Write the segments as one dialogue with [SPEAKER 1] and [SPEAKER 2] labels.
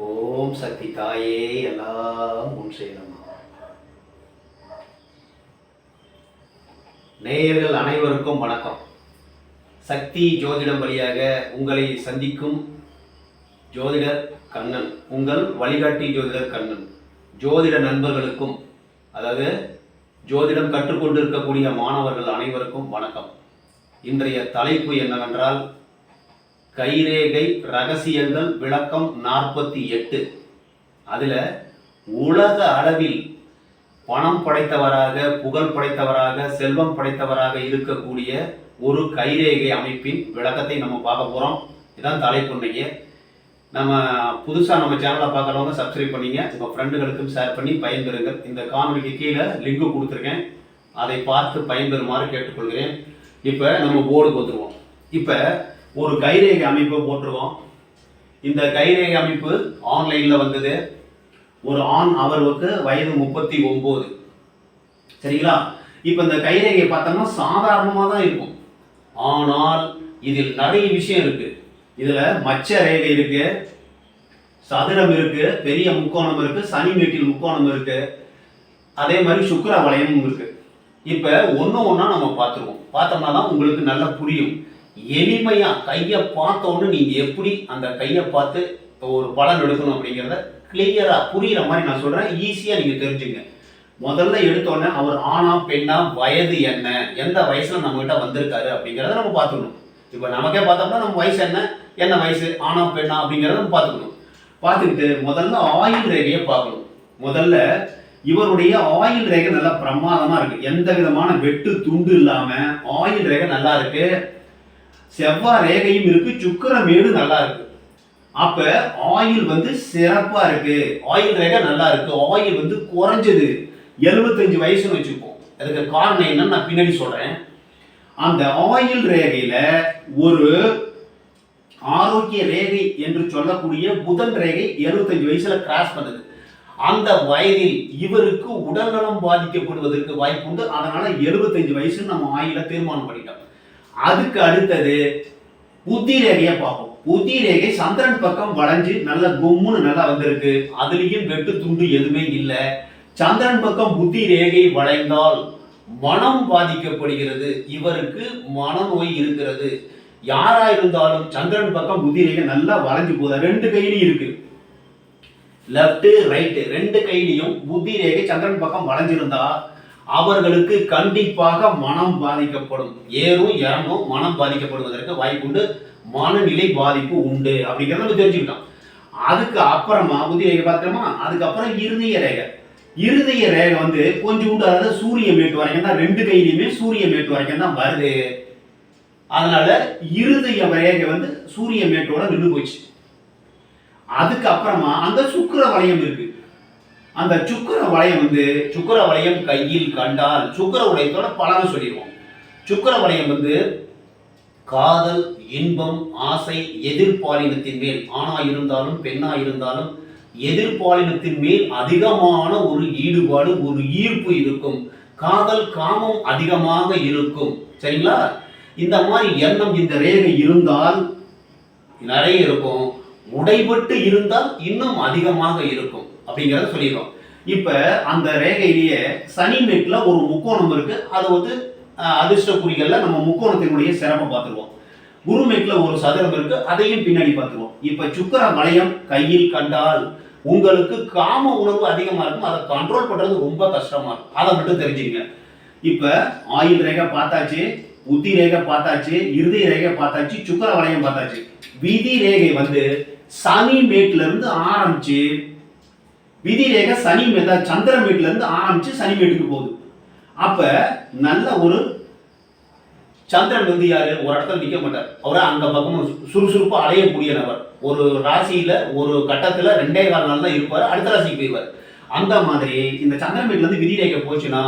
[SPEAKER 1] ஓம் சக்தி தாயே எல்லாம் உன் செய்யணுமா நேயர்கள் அனைவருக்கும் வணக்கம். சக்தி ஜோதிடம் வழியாக உங்களை சந்திக்கும் ஜோதிடர் கண்ணன் உங்கள் வழிகாட்டி ஜோதிடர் கண்ணன் ஜோதிட நண்பர்களுக்கும் அதாவது ஜோதிடம் கற்றுக்கொண்டிருக்கக்கூடிய மாணவர்கள் அனைவருக்கும் வணக்கம். இன்றைய தலைப்பு என்னவென்றால் கைரேகை ரகசியங்கள் விளக்கம் நாற்பத்தி எட்டு. அதில் உலக அளவில் பணம் படைத்தவராக புகழ் படைத்தவராக செல்வம் படைத்தவராக இருக்கக்கூடிய ஒரு கைரேகை அமைப்பின் விளக்கத்தை நம்ம பார்க்க போகிறோம் இதுதான் தலைப்பு நம்ம புதுசாக நம்ம சேனலை பார்க்குறவங்க சப்ஸ்கிரைப் பண்ணிங்க. உங்கள் ஃப்ரெண்டுகளுக்கும் ஷேர் பண்ணி பயன்பெறுங்கள். இந்த காணொலிக்கு கீழே லிங்க் கொடுத்துருக்கேன். அதை பார்த்து பயன்பெறுமாறு கேட்டுக்கொள்கிறேன். இப்போ நம்ம போர்டுக்கு வந்துடுவோம் இப்போ ஒரு கைரேகை அமைப்பை போட்டிருக்கோம். இந்த கைரேகை அமைப்பு ஆன்லைனில் வந்தது. ஒரு ஆண் அவருக்கு வயது முப்பத்தி ஒம்பது. சரிங்களா? இப்போ இந்த கைரேகையை பார்த்தோம்னா சாதாரணமாக தான் இருக்கும். ஆனால் இதில் நிறைய விஷயம் இருக்கு. இதில் மச்ச ரேகை இருக்கு சதுரம் இருக்கு பெரிய முக்கோணம் இருக்கு சனி வீட்டில் முக்கோணம் இருக்கு. அதே மாதிரி சுக்கர வளையமும் இருக்கு. இப்போ ஒன்று ஒன்றா நம்ம பார்த்துருவோம். பார்த்தோம்னா தான் உங்களுக்கு நல்லா புரியும். எளிமையா கையை பார்த்தோன்னு நீங்கள் நீங்க எப்படி அந்த கையை பார்த்து ஒரு பலன் எடுக்கணும் அப்படிங்கிறத கிளியரா புரியுற மாதிரி நான் சொல்றேன். ஈஸியா நீங்க தெரிஞ்சுங்க. முதல்ல எடுத்தோடனே அவர் ஆணா பெண்ணா வயது என்ன? எந்த வயசுல நம்ம கிட்ட வந்திருக்காரு அப்படிங்கிறத நம்ம பார்த்துக்கணும். இப்போ நமக்கே பார்த்தோம்னா நம்ம வயசு என்ன? என்ன வயசு? ஆணா பெண்ணா அப்படிங்கிறத நம்ம பார்த்துக்கணும். பார்த்துக்கிட்டு முதல்ல ஆயுள் ரேகையை பார்க்கணும். முதல்ல இவருடைய ஆயில் ரேகை நல்லா பிரமாதமா இருக்கு. எந்த விதமான வெட்டு துண்டு இல்லாம ஆயில் ரேகை நல்லா இருக்கு. செவ்வாய் ரேகையும் இருக்கு சுக்கிரமேடு நல்லா இருக்கு. அப்ப ஆயில் வந்து சிறப்பா இருக்கு. ஆயில் ரேகை நல்லா இருக்கு. ஆயில் வந்து குறைஞ்சது எழுபத்தஞ்சு வயசுன்னு வச்சுப்போம் அதுக்கு காரணம் என்னன்னு நான் பின்னாடி சொல்றேன். அந்த ஆயில் ரேகையில ஒரு ஆரோக்கிய ரேகை என்று சொல்லக்கூடிய புதன் ரேகை 75 வயசுல கிராஸ் பண்ணுது. அந்த வயதில் இவருக்கு உடல்நலம் பாதிக்கப்படுவதற்கு வாய்ப்பு உண்டு அதனால 75 வயசு நம்ம ஆயில தீர்மானம் பண்ணிட்டோம். அதுக்கு அடுத்தது புத்தி ரேகையை பார்ப்போம். புத்தி ரேகை சந்திரன் பக்கம் வளைஞ்சு நல்ல கும்முன்னு நல்லா வந்திருக்கு. அதுலேயும் வெட்டு துண்டு எதுவுமே இல்லை. சந்திரன் பக்கம் புத்தி ரேகை வளைந்தால் மனம் பாதிக்கப்படுகிறது. இவருக்கு மனநோய் இருக்கிறது. யாரா இருந்தாலும் சந்திரன் பக்கம் புத்தி ரேகை நல்லா வளைஞ்சு போதா ரெண்டு கையிலையும் இருக்கு. லெஃப்ட் ரைட்டு ரெண்டு கையிலையும் புத்தி ரேகை சந்திரன் பக்கம் வளைஞ்சிருந்தா அவர்களுக்கு கண்டிப்பாக மனம் பாதிக்கப்படும். ஏறும் இறங்கும் மனம் பாதிக்கப்படுவதற்கு வாய்ப்புண்டு மனநிலை பாதிப்பு உண்டு அப்படிங்கிறத நம்ம தெரிஞ்சுக்கிட்டோம். அதுக்கு அப்புறமா புத்தி ரேகை பார்த்துட்டோமா? அதுக்கப்புறம் இருதய ரேகை. இருதய ரேகை வந்து கொஞ்சம் உண்டு அதாவது சூரிய மேட்டு வரைக்கும் தான் ரெண்டு கையிலையுமே சூரிய மேட்டு வரைக்கும் தான் வருது. அதனால இருதய ரேகை வந்து சூரிய மேட்டோட நின்று போச்சு. அதுக்கப்புறமா அந்த சுக்கிர வளையம் இருக்கு. அந்த சுக்கர வளையம் வந்து சுக்கர வளையம் கையில் கண்டால் சுக்கிர உடையத்தோட பலனை சொல்லிடுவோம். சுக்கிர வளையம் வந்து காதல் இன்பம் ஆசை எதிர்பாலினத்தின் மேல் ஆணா இருந்தாலும் பெண்ணா இருந்தாலும் எதிர்பாலினத்தின் மேல் அதிகமான ஒரு ஈடுபாடு ஒரு ஈர்ப்பு இருக்கும். காதல் காமம் அதிகமாக இருக்கும். சரிங்களா? இந்த மாதிரி எண்ணம் இந்த ரேகை இருந்தால் நிறைய இருக்கும். உடைபட்டு இருந்தால் இன்னும் அதிகமாக இருக்கும். அப்படிங்கிறத சொல்லிடுறோம். இப்போ அந்த ரேகையிலேயே சனி மேட்ல ஒரு முக்கோணம் இருக்கு. அது வந்து அதிர்ஷ்ட குறிகளில் நம்ம முக்கோணத்தினுடைய சிறப்பை பார்த்துருவோம். குரு மேட்ல ஒரு சதுரம் இருக்கு. அதையும் பின்னாடி பார்த்துருவோம். இப்போ சுக்கர வளையம் கையில் கண்டால் உங்களுக்கு காம உணர்வு அதிகமாக இருக்கும். அதை கண்ட்ரோல் பண்ணுறது ரொம்ப கஷ்டமாக இருக்கும். அதை மட்டும் தெரிஞ்சுக்கங்க. இப்போ ஆயுள் ரேகை பார்த்தாச்சு புத்தி ரேகை பார்த்தாச்சு இருதய ரேகை பார்த்தாச்சு சுக்கர வளையம் பார்த்தாச்சு. விதி ரேகை வந்து சனி மேட்ல இருந்து ஆரம்பிச்சு விதிரேக சனி மேதா சந்திர வீட்டிலேருந்து இருந்து ஆரம்பிச்சு சனி வீட்டுக்கு போகுது. அப்ப நல்ல ஒரு சந்திரன் வந்து யாரு? ஒரு இடத்துல நிக்க மாட்டார். அவரை அந்த பக்கமும் சுறுசுறுப்பா அலையக்கூடிய நபர். ஒரு ராசியில ஒரு கட்டத்துல ரெண்டே கால் நாள் தான் இருப்பார். அடுத்த ராசிக்கு போயிடுவார். அந்த மாதிரி இந்த சந்திரன் வீட்டுல இருந்து விதி போச்சுன்னா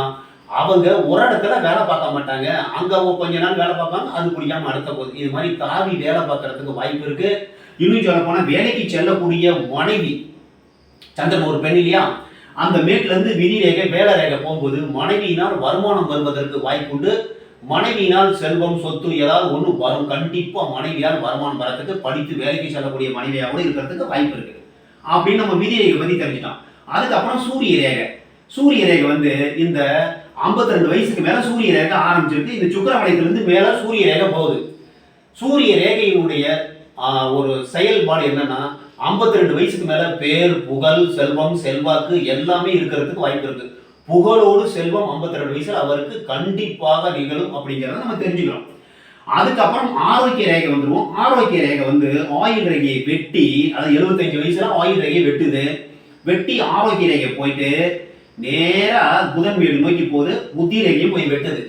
[SPEAKER 1] அவங்க ஒரு இடத்துல வேலை பார்க்க மாட்டாங்க. அங்க கொஞ்ச நாள் வேலை பார்ப்பாங்க அது பிடிக்காம அடுத்த போகுது இது மாதிரி தாவி வேலை பார்க்கறதுக்கு வாய்ப்பு இருக்கு. இன்னும் சொல்ல போனா வேலைக்கு செல்லக்கூடிய மனைவி சந்திரன் ஒரு பெண் இல்லையா? அந்த மேட்லேருந்து விதி ரேகை வேலை ரேகை போகும்போது மனைவியினால் வருமானம் வருவதற்கு வாய்ப்புண்டு. மனைவியினால் செல்வம் சொத்து ஏதாவது ஒன்று வரும். கண்டிப்பாக மனைவியால் வருமானம் வரத்துக்கு படித்து வேலைக்கு செல்லக்கூடிய மனைவியாக கூட இருக்கிறதுக்கு வாய்ப்பு இருக்குது. அப்படின்னு நம்ம விதி ரேகை பற்றி தெரிஞ்சுட்டோம் அதுக்கப்புறம் சூரிய ரேகை சூரிய ரேகை வந்து இந்த 52 ரெண்டு வயசுக்கு மேலே சூரிய ரேகை ஆரம்பிச்சிருக்கு. இந்த சுக்கர வளையத்திலிருந்து மேலே சூரிய ரேகை போகுது. சூரிய ரேகையினுடைய ஒரு செயல்பாடு என்னன்னா 52 ரெண்டு வயசுக்கு மேல பேர் புகழ் செல்வம் செல்வாக்கு எல்லாமே இருக்கிறதுக்கு வாய்ப்பு இருக்கு. புகழோடு செல்வம் 52 ரெண்டு வயசுல அவருக்கு கண்டிப்பாக நிகழும் அப்படிங்கிறத நம்ம தெரிஞ்சுக்கிறோம். அதுக்கப்புறம் ஆரோக்கிய ரேகை வந்துருவோம். ஆரோக்கிய ரேகை வந்து ஆயுள் ரேகையை வெட்டி அதாவது 75 வயசுல ஆயுள் ரேகையை வெட்டுது. வெட்டி ஆரோக்கிய ரேகை போயிட்டு நேரா புதன் வீடு நோக்கி போகுது புத்தி ரேகையும் போய் வெட்டுது.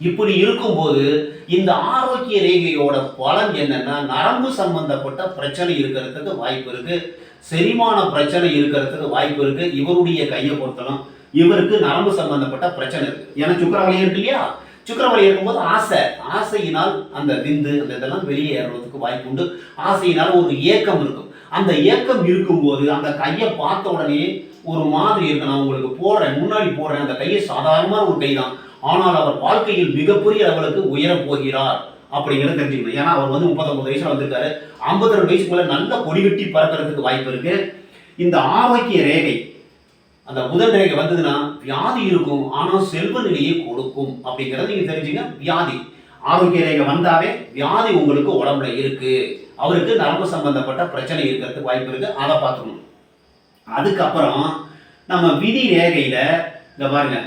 [SPEAKER 1] இப்படி இருக்கும்போது இந்த ஆரோக்கிய ரேகையோட பலன் என்னன்னா நரம்பு சம்பந்தப்பட்ட பிரச்சனை இருக்கிறதுக்கு வாய்ப்பு இருக்கு. செரிமான பிரச்சனை இருக்கிறதுக்கு வாய்ப்பு இருக்கு. இவருடைய கையை பொறுத்தலும் இவருக்கு நரம்பு சம்பந்தப்பட்ட பிரச்சனை இருக்கு. ஏன்னா சுக்கரவலி இருக்கு இல்லையா? சுக்கரவலி இருக்கும்போது ஆசை. ஆசையினால் அந்த விந்து அந்த இதெல்லாம் வெளியே ஏறுறதுக்கு வாய்ப்பு உண்டு. ஆசையினால் ஒரு ஏக்கம் இருக்கும். அந்த ஏக்கம் இருக்கும்போது அந்த கையை பார்த்த உடனே ஒரு மாதிரி இருக்கு நான் உங்களுக்கு போடுறேன். முன்னாடி போடுறேன். அந்த கையை சாதாரணமான ஒரு கை தான் ஆனால் அவர் வாழ்க்கையில் மிகப்பெரிய அளவுக்கு உயரப் போகிறார் அப்படிங்கிறத தெரிஞ்சுக்கணும். ஏன்னா அவர் வந்து முப்பத்தொன்பது வயசுல வந்திருக்காரு. 52 ரெண்டு வயசுக்குள்ள நல்ல கொடி வெட்டி பறக்கிறதுக்கு வாய்ப்பு இருக்கு. இந்த ஆரோக்கிய ரேகை அந்த புதன் ரேகை வந்ததுன்னா வியாதி இருக்கும். ஆனால் செல்வ நிலையை கொடுக்கும் அப்படிங்கிறத நீங்க தெரிஞ்சுங்க. வியாதி. ஆரோக்கிய ரேகை வந்தாவே வியாதி உங்களுக்கு உடம்புல இருக்கு. அவருக்கு நரம்பு சம்பந்தப்பட்ட பிரச்சனை இருக்கிறதுக்கு வாய்ப்பு இருக்கு. அதை பார்த்துக்கணும். அதுக்கப்புறம் நம்ம விதி ரேகையில இந்த பாருங்க.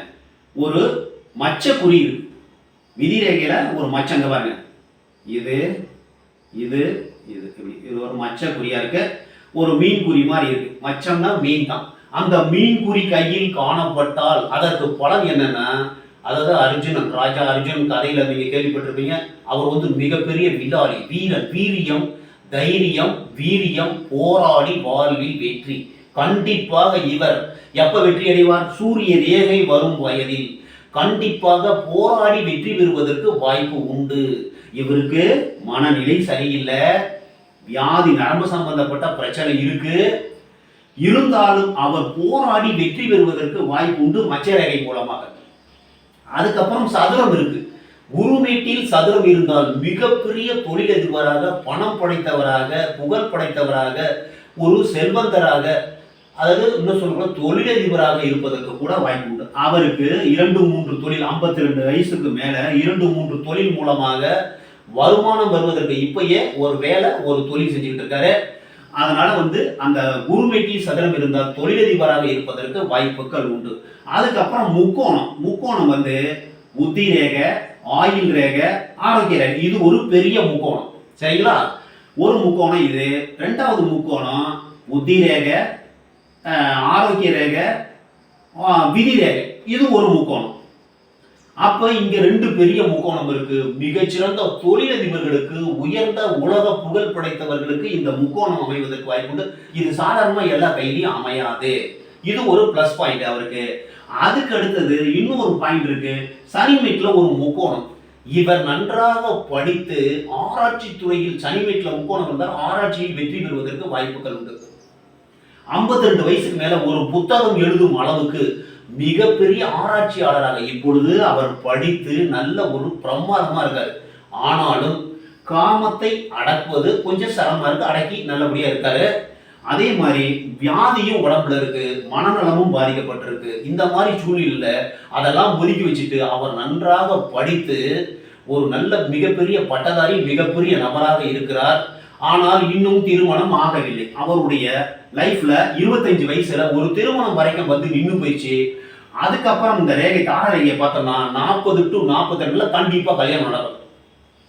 [SPEAKER 1] ஒரு மச்ச குறியீடு விதிரேகையில் ஒரு மச்சம் பாருங்க. இது இது இது. இப்படி இது ஒரு மச்ச குறியா இருக்கு. ஒரு மீன் குறி மாதிரி இருக்கு. மச்சம்னா மீன் தான் அந்த மீன் குறி கையில் காணப்பட்டால் அதற்கு பலன் என்னன்னா அதாவது அர்ஜுனன் ராஜா அர்ஜுன் கதையில நீங்க கேள்விப்பட்டிருப்பீங்க அவர் வந்து மிகப்பெரிய வில்லாளி வீரன். வீரியம் தைரியம் வீரியம் போராடி வாழ்வில் வெற்றி. கண்டிப்பாக இவர் எப்ப வெற்றி அடைவார்? சூரிய ரேகை வரும் வயதில். கண்டிப்பாக போராடி வெற்றி பெறுவதற்கு வாய்ப்பு உண்டு. இவருக்கு மனநிலை சரியில்லை. வியாதி நரம்பு சம்பந்தப்பட்ட பிரச்சனை இருக்கு. இருந்தாலும் அவர் போராடி வெற்றி பெறுவதற்கு வாய்ப்பு உண்டு மச்சரேகை மூலமாக. அதுக்கப்புறம் சதுரம் இருக்கு. குரு வீட்டில் சதுரம் இருந்தால் மிகப்பெரிய தொழிலதிபராக பணம் படைத்தவராக புகழ் படைத்தவராக ஒரு செல்வந்தராக அதாவது இன்னும் சொல்றோம் தொழிலதிபராக இருப்பதற்கு கூட வாய்ப்பு உண்டு. அவருக்கு இரண்டு மூன்று தொழில் 52 ரெண்டு வயசுக்கு மேலே இரண்டு மூன்று தொழில் மூலமாக வருமானம் வருவதற்கு இப்பயே ஒரு வேலை ஒரு தொழில் செஞ்சுக்கிட்டு இருக்காரு. அதனால வந்து அந்த குருமெட்டில் சதுரம் இருந்தால் தொழிலதிபராக இருப்பதற்கு வாய்ப்புகள் உண்டு. அதுக்கப்புறம் முக்கோணம். முக்கோணம் வந்து புத்தி ரேகை ஆயில் ரேகை ஆரோக்கிய ரேகை. இது ஒரு பெரிய முக்கோணம். சரிங்களா? ஒரு முக்கோணம் இது. ரெண்டாவது முக்கோணம் புத்தி ரேகை ஆரோக்கிய ரேகை விதி ரேகை. இது ஒரு முக்கோணம். அப்போ இங்கே ரெண்டு பெரிய முக்கோணம் இருக்கு. மிகச்சிறந்த தொழிலதிபர்களுக்கு உயர்ந்த உலக புகழ் படைத்தவர்களுக்கு இந்த முக்கோணம் அமைவதற்கு வாய்ப்புண்டு இது சாதாரணமாக எல்லா கையிலையும் அமையாது. இது ஒரு ப்ளஸ் பாயிண்ட் அவருக்கு. அதுக்கு அடுத்தது இன்னொரு பாயிண்ட் இருக்கு. சனிமேட்ல ஒரு முக்கோணம். இவர் நன்றாக படித்து ஆராய்ச்சி துறையில் சனிமேட்ல முக்கோணம் இருந்தால் ஆராய்ச்சியில் வெற்றி பெறுவதற்கு வாய்ப்புகள் உண்டு. 52 ரெண்டு வயசுக்கு மேல ஒரு புத்தகம் எழுதும் அளவுக்கு மிகப்பெரிய ஆராய்ச்சியாளராக இப்பொழுது அவர் படித்து நல்ல ஒரு பிரமாதமா இருக்காரு. ஆனாலும் காமத்தை அடக்குவது கொஞ்சம் சிரமமா இருக்கு. அடக்கி நல்லபடியா இருக்காரு. அதே மாதிரி வியாதியும் உடம்புல இருக்கு மனநலமும் பாதிக்கப்பட்டிருக்கு. இந்த மாதிரி சூழ்நிலையில அதெல்லாம் ஒதுக்கி வச்சுட்டு அவர் நன்றாக படித்து ஒரு நல்ல மிகப்பெரிய பட்டதாரி மிகப்பெரிய நபராக இருக்கிறார். ஆனால் இன்னும் திருமணம் ஆகவில்லை. அவருடைய லைஃப்ல 25 வயசுல ஒரு திருமணம் வரைக்கும் வந்து நின்று போயிடுச்சு. அதுக்கப்புறம் இந்த ரேகை கார பார்த்தோம்னா நாற்பது டு நாற்பத்தி ரெண்டுல கண்டிப்பா கல்யாணம் நடக்கும்.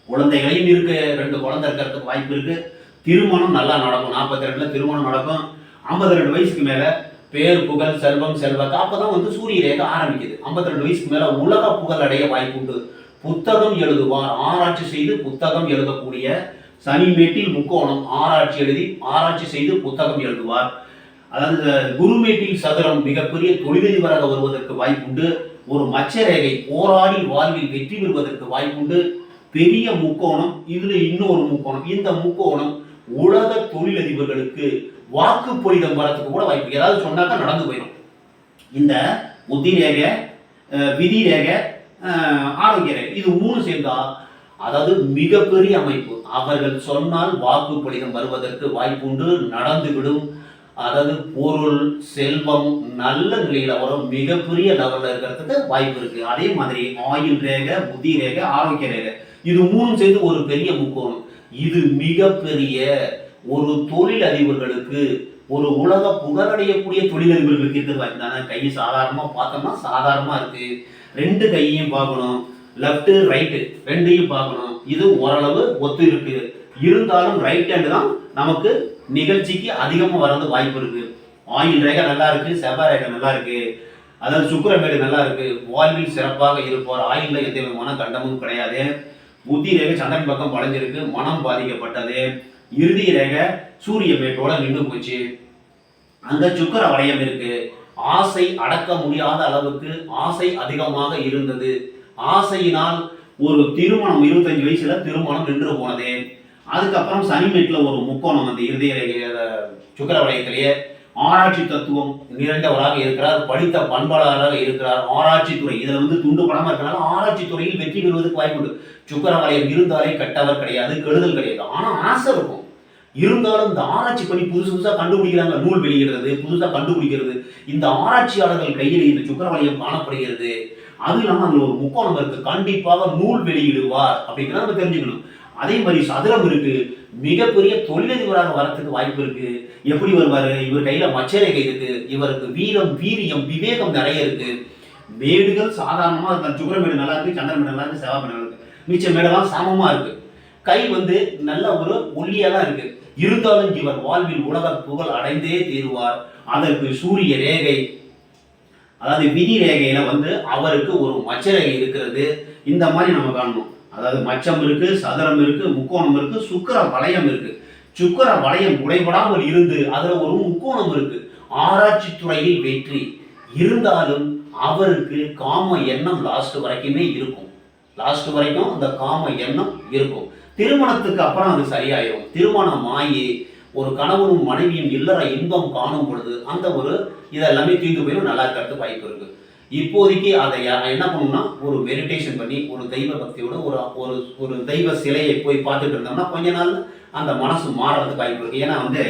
[SPEAKER 1] குழந்தைகளையும் இருக்கு ரெண்டு குழந்தை இருக்கிறதுக்கு வாய்ப்பு இருக்கு. திருமணம் நல்லா நடக்கும். நாற்பத்தி ரெண்டுல திருமணம் நடக்கும். 52 ரெண்டு வயசுக்கு மேல பேர் புகழ் செல்வம் செல்வக்கு அப்பதான் வந்து சூரிய ரேகை ஆரம்பிக்குது. 52 ரெண்டு வயசுக்கு மேல உலக புகழ் அடைய வாய்ப்பு உண்டு. புத்தகம் எழுதுவார். ஆராய்ச்சி செய்து புத்தகம் எழுதக்கூடிய சனி மேட்டில் முக்கோணம் ஆராய்ச்சி எழுதி ஆராய்ச்சி செய்து புத்தகம் எழுதுவார். அதாவது குருமேட்டில் சதுரம் மிகப்பெரிய தொழிலதிபராக வருவதற்கு வாய்ப்புண்டு. ஒரு மச்சரேகை போராடி வாழ்வில் வெற்றி பெறுவதற்கு வாய்ப்புண்டு. பெரிய முக்கோணம் இதுல இன்னொரு முக்கோணம். இந்த முக்கோணம் உலக தொழிலதிபர்களுக்கு வாக்கு பொழிதம் வரத்துக்கு கூட வாய்ப்பு ஏதாவது சொன்னாக்கா நடந்து போயிடும் இந்த புத்தி ரேகை விதி ரேகை ஆரோக்கிய ரேகை இது மூணு சேர்ந்தா அதாவது மிகப்பெரிய அமைப்பு. அவர்கள் சொன்னால் வாக்கு படிதம் வருவதற்கு வாய்ப்புண்டு நடந்துவிடும். அதாவது பொருள் செல்வம் நல்ல நிலையில வரும். மிகப்பெரிய லெவல்ல இருக்கிறதுக்கு வாய்ப்பு இருக்கு. அதே மாதிரி ஆயுள் ரேகை புத்தி ரேகை ஆரோக்கிய ரேகை. இது மூணும் சேர்ந்து ஒரு பெரிய முக்கோணம். இது மிகப்பெரிய ஒரு தொழில் அதிபர்களுக்கு ஒரு உலக புகழடையக்கூடிய தொழிலதிபர்களுக்கு இருக்கிறது வாய்ப்பு தானே. கை சாதாரணமா பார்த்தோம்னா சாதாரணமா இருக்கு. ரெண்டு கையையும் பார்க்கணும். லெஃப்ட்டு ரைட்டு ரெண்டையும் பார்க்கணும். இது ஓரளவு ஒத்து இருக்கு. இருந்தாலும் ரைட் ஹேண்டு தான் நமக்கு நிகழ்ச்சிக்கு அதிகமாக வரது வாய்ப்பு இருக்கு. ஆயில் ரேகை நல்லா இருக்கு செவ்வாய் ரேகை நல்லா இருக்கு. அதாவது சுக்கிரமேடு நல்லா இருக்கு. வாழ்வில் சிறப்பாக இருப்பார். ஆயில்ல எந்த விதமான கண்டமும் கிடையாது. புத்தி ரேகை சந்திரன் பக்கம் வளைஞ்சிருக்கு. மனம் பாதிக்கப்பட்டது. இறுதி ரேகை சூரிய மேட்டோட நின்று போச்சு. அங்க சுக்கர வளையம் இருக்கு. ஆசை அடக்க முடியாத அளவுக்கு ஆசை அதிகமாக இருந்தது. ஆசையினால் ஒரு திருமணம் இருபத்தஞ்சு வயசுல திருமணம் நின்று போனது. அதுக்கப்புறம் சனிமேட்ல ஒரு முக்கோணம் அந்த இருதய சுக்கர வளையத்திலேயே ஆராய்ச்சி தத்துவம் நிறைந்தவராக இருக்கிறார் படித்த பண்பாளராக இருக்கிறார். ஆராய்ச்சி துறை இதில் வந்து துண்டு படமாக இருக்கிறனால ஆராய்ச்சி துறையில் வெற்றி பெறுவதற்கு வாய்ப்பு உண்டு. சுக்கர வளையம் இருந்தாலே கெட்டவர் கிடையாது கெடுதல் கிடையாது. ஆனால் ஆசை இருக்கும். இருந்தாலும் இந்த ஆராய்ச்சி பண்ணி புதுசு புதுசாக கண்டுபிடிக்கிறாங்க நூல் வெளியிடுறது புதுசாக கண்டுபிடிக்கிறது. இந்த ஆராய்ச்சியாளர்கள் கையில் இந்த சுக்கர வளையம் காணப்படுகிறது. அது இல்லாமல் அதில் ஒரு முக்கோணம் இருக்கு. கண்டிப்பாக நூல் வெளியிடுவார் அப்படிங்கிறத நம்ம தெரிஞ்சுக்கணும். அதே மாதிரி சதுரம் இருக்கு. மிகப்பெரிய தொழிலதிபராக வரத்துக்கு வாய்ப்பு இருக்கு. எப்படி வருவாரு? இவர் கையில மச்சரேகை இருக்கு. இவருக்கு வீரம் வீரியம் விவேகம் நிறைய இருக்கு. மேடுகள் சாதாரணமா இருக்க. சுக்கரமேடு நல்லா இருக்கு சந்திரமேடு நல்லா இருக்கு செவ்வாய் நல்லா இருக்கு. மிச்ச மேடெல்லாம் சமமா இருக்கு. கை வந்து நல்ல ஒரு ஒல்லியா தான் இருக்கு. இருந்தாலும் இவர் வாழ்வில் உலக புகழ் அடைந்தே தீருவார். அதற்கு சூரிய ரேகை அதாவது விதி ரேகையில் வந்து அவருக்கு ஒரு மச்ச ரேகை இருக்கிறது. இந்த மாதிரி நம்ம காணணும் அதாவது மச்சம் இருக்கு சதுரம் இருக்கு முக்கோணம் இருக்கு சுக்கர வளையம் இருக்கு. சுக்கர வளையம் உடைபடாமல் இருந்து அதுல ஒரு முக்கோணம் இருக்கு. ஆராய்ச்சி துறையில் வெற்றி. இருந்தாலும் அவருக்கு காம எண்ணம் லாஸ்ட் வரைக்குமே இருக்கும். லாஸ்ட் வரைக்கும் அந்த காம எண்ணம் இருக்கும். திருமணத்துக்கு அப்புறம் அது சரியாயிரும். திருமணம் ஆகி ஒரு கணவனும் மனைவியும் இல்லற இன்பம் காணும் பொழுது அந்த ஒரு இதெல்லாமே தீர்ந்து போயிடும் நல்லா இருக்கிறதுக்கு வாய்ப்பு இருக்கு. இப்போதைக்கு அதை என்ன பண்ணணும்னா ஒரு மெடிடேஷன் பண்ணி ஒரு தெய்வ பக்தியோட ஒரு ஒரு ஒரு தெய்வ சிலையை போய் பார்த்துட்டு இருந்தோம்னா கொஞ்ச நாள் அந்த மனசு மாறுறதுக்கு வாய்ப்பு இருக்கு. ஏன்னா வந்து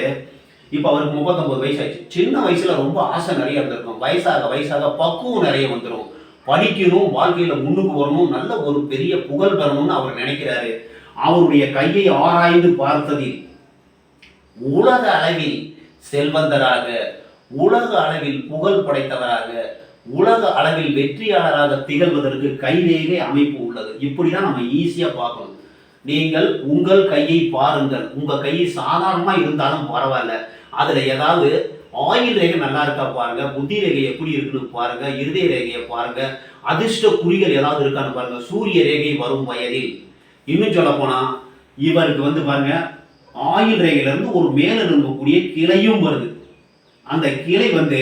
[SPEAKER 1] இப்போ அவருக்கு முப்பத்தொம்பது வயசு ஆயிடுச்சு சின்ன வயசுல ரொம்ப ஆசை நிறைய இருந்திருக்கும். வயசாக வயசாக பக்குவம் நிறைய வந்துடும் படிக்கணும் வாழ்க்கையில முன்னுக்கு வரணும் நல்ல ஒரு பெரிய புகழ் பெறணும்னு அவர் நினைக்கிறாரு. அவருடைய கையை ஆராய்ந்து பார்த்ததில் உலக அளவில் செல்வந்தராக உலக அளவில் புகழ் படைத்தவராக உலக அளவில் வெற்றியாளராக திகழ்வதற்கு கைரேகை அமைப்பு உள்ளது. இப்படிதான் நம்ம ஈஸியாக பார்க்கணும். நீங்கள் உங்கள் கையை பாருங்கள். உங்கள் கை சாதாரணமாக இருந்தாலும் பரவாயில்ல. அதில் ஏதாவது ஆயுள் ரேகை நல்லா இருக்கா பாருங்க. புத்தி ரேகை எப்படி இருக்குன்னு பாருங்க. இருதய ரேகையை பாருங்க. அதிர்ஷ்ட குறிகள் ஏதாவது இருக்கான்னு பாருங்க. சூரிய ரேகை வரும் வயதில். இன்னும் சொல்ல போனா இவருக்கு வந்து பாருங்க ஆயுள் ரேகையிலேருந்து ஒரு மேல இருக்கக்கூடிய கிளையும் வருது. அந்த கிளை வந்து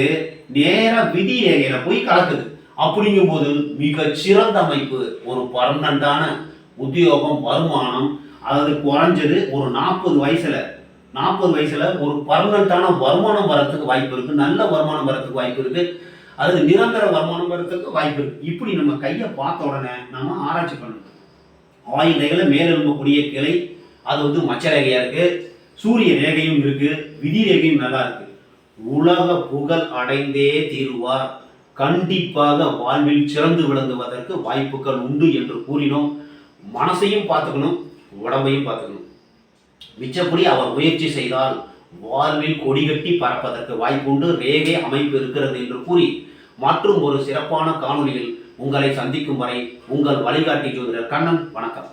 [SPEAKER 1] நேராக விதி ரேகையில போய் கலக்குது. அப்படிங்கும்போது மிக சிறந்த அமைப்பு. ஒரு பர்மனண்டான உத்தியோகம் வருமானம். அதாவது குறைஞ்சது ஒரு நாற்பது வயசுல நாற்பது வயசுல ஒரு பர்மனண்டான வருமானம் வரத்துக்கு வாய்ப்பு இருக்கு. நல்ல வருமானம் வரத்துக்கு வாய்ப்பு இருக்கு. அது நிரந்தர வருமானம் வரத்துக்கு வாய்ப்பு இருக்கு. இப்படி நம்ம கையை பார்த்த உடனே நம்ம ஆராய்ச்சி பண்ணணும். ஆயுள் ரேகையில் மேல கிளை அது வந்து மச்ச ரேகையாக இருக்கு. சூரிய ரேகையும் இருக்கு. விதி ரேகையும் நல்லா இருக்கு. உலக புகழ் அடைந்தே தீருவார். கண்டிப்பாக வாழ்வில் சிறந்து விளங்குவதற்கு வாய்ப்புகள் உண்டு என்று கூறினோம். மனசையும் பார்த்துக்கணும் உடம்பையும் பார்த்துக்கணும். மிச்சப்படி அவர் முயற்சி செய்தால் வாழ்வில் கொடிகட்டி பறப்பதற்கு வாய்ப்புண்டு. ரேகை அமைப்பு இருக்கிறது என்று கூறி மற்றும் ஒரு சிறப்பான காணொலியில் உங்களை சந்திக்கும் வரை உங்கள் வழிகாட்டி ஜோதிடர் கண்ணன் வணக்கம்.